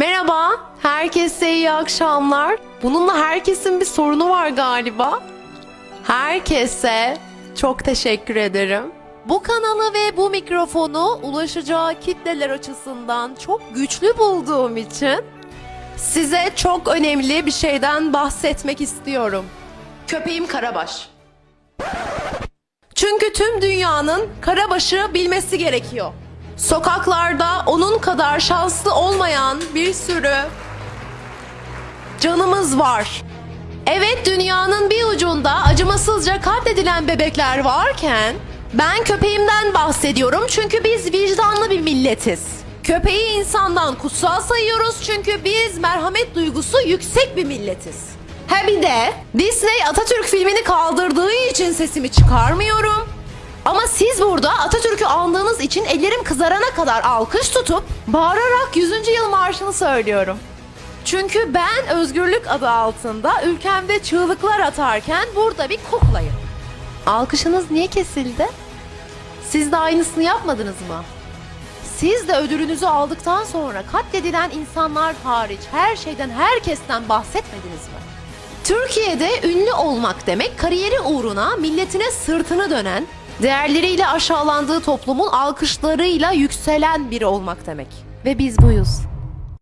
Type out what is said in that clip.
Merhaba, herkese iyi akşamlar. Bununla herkesin bir sorunu var galiba. Herkese çok teşekkür ederim. Bu kanalı ve bu mikrofonu ulaşacağı kitleler açısından çok güçlü bulduğum için size çok önemli bir şeyden bahsetmek istiyorum. Köpeğim Karabaş. Çünkü tüm dünyanın Karabaş'ı bilmesi gerekiyor. Sokaklarda onun şanslı olmayan bir sürü canımız var. Evet dünyanın bir ucunda acımasızca katledilen bebekler varken ben köpeğimden bahsediyorum çünkü biz vicdanlı bir milletiz. Köpeği insandan kutsal sayıyoruz çünkü biz merhamet duygusu yüksek bir milletiz. Ha bir de Disney Atatürk filmini kaldırdığı için sesimi çıkarmıyorum. Burada Atatürk'ü andığınız için ellerim kızarana kadar alkış tutup bağırarak 100. yıl marşını söylüyorum. Çünkü ben özgürlük adı altında ülkemde çığlıklar atarken burada bir kuklayım. Alkışınız niye kesildi? Siz de aynısını yapmadınız mı? Siz de ödülünüzü aldıktan sonra katledilen insanlar hariç her şeyden herkesten bahsetmediniz mi? Türkiye'de ünlü olmak demek kariyeri uğruna milletine sırtını dönen, değerleriyle aşağılandığı toplumun alkışlarıyla yükselen biri olmak demek. Ve biz buyuz.